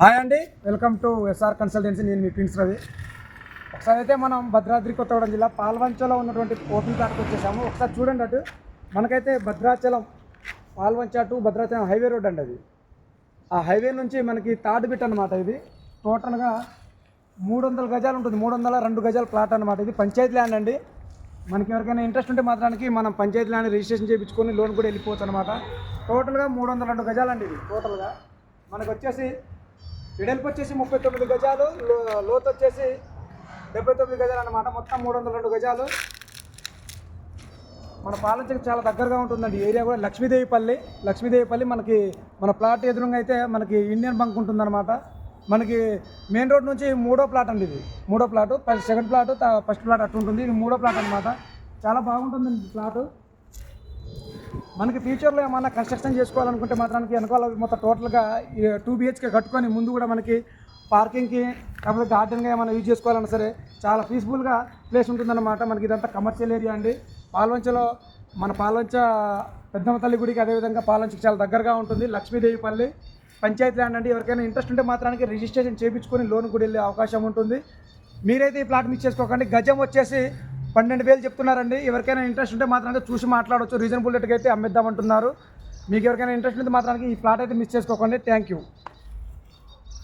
Hi అండి welcome to SR consultancy. నేను మీ prince Ravi. ఒకసారి అయితే మనం భద్రాద్రి కొత్తగూడెం జిల్లా పాల్వంచలో ఉన్నటువంటి ఓపెన్ ప్లాట్కి వచ్చేసాము. ఒకసారి చూడండి అటు. మనకైతే Bhadrachalam Palvancha to Bhadrachalam highway road అండి అది. ఆ హైవే నుంచి మనకి తాడు బిట్ అనమాట ఇది. టోటల్గా మూడు వందల గజాలు ఉంటుంది. మూడు వందల రెండు గజాల ప్లాట్ అనమాట ఇది. పంచాయతీ ల్యాండ్ అండి. మనకి ఎవరికైనా ఇంట్రెస్ట్ ఉంటే మాత్రానికి మనం పంచాయతీ ల్యాండ్ రిజిస్ట్రేషన్ చేయించుకొని లోన్ కూడా వెళ్ళిపోవచ్చు అనమాట టోటల్గా మూడు వందల రెండు గజాలండి ఇది టోటల్గా. మనకు వచ్చేసి వెడల్పు వచ్చేసి ముప్పై తొమ్మిది గజాలు లోతు వచ్చేసి డెబ్బై తొమ్మిది గజాలు అనమాట మొత్తం మూడు వందల రెండు గజాలు. మన పాలంచకు చాలా దగ్గరగా ఉంటుందండి. ఏరియా కూడా లక్ష్మీదేవిపల్లి. లక్ష్మీదేవిపల్లి మనకి మన ప్లాట్ ఎదురుగా అయితే మనకి ఇండియన్ బంక్ ఉంటుందన్నమాట. మనకి మెయిన్ రోడ్ నుంచి మూడో ప్లాట్ అండి ఇది. మూడో plot second plot first plot అట్టు ఉంటుంది ఇది మూడో ప్లాట్ అనమాట చాలా బాగుంటుందండి ప్లాటు. మనకి ఫ్యూచర్లో ఏమన్నా కన్స్ట్రక్షన్ చేసుకోవాలనుకుంటే మాత్రానికి వెనకాల మొత్తం టోటల్గా టూ బిహెచ్కే కట్టుకొని ముందు కూడా మనకి పార్కింగ్కి కాకపోతే గార్డెన్గా ఏమైనా యూజ్ చేసుకోవాలన్నా సరే చాలా పీస్ఫుల్గా ప్లేస్ ఉంటుందన్నమాట. మనకి ఇదంతా కమర్షియల్ ఏరియా అండి. పాల్వంచలో మన పాల్వంచ పెద్దమ్మ తల్లి గుడికి అదేవిధంగా పాల్వంచకి చాలా దగ్గరగా ఉంటుంది. లక్ష్మీదేవిపల్లి పంచాయతీ ల్యాండ్ అండి. ఎవరికైనా ఇంట్రెస్ట్ ఉంటే మాత్రానికి రిజిస్ట్రేషన్ చేయించుకొని లోన్ కూడా వెళ్ళే అవకాశం ఉంటుంది. మీరైతే ఈ ప్లాట్ మిస్ చేసుకోకండి. గజం వచ్చేసి పన్నెండు వేలు చెప్తున్నారండి. ఎవరికైనా ఇంట్రెస్ట్ ఉంటే మాత్రానికి చూసి మాట్లాడవచ్చు రీజనబుల్ రేట్కి అయితే అమ్మేద్దామంటున్నారు. మీకు ఎవరికైనా ఇంట్రెస్ట్ ఉంటే మాత్రానికి ఈ ప్లాట్ అయితే మిస్ చేసుకోకండి. Thank you.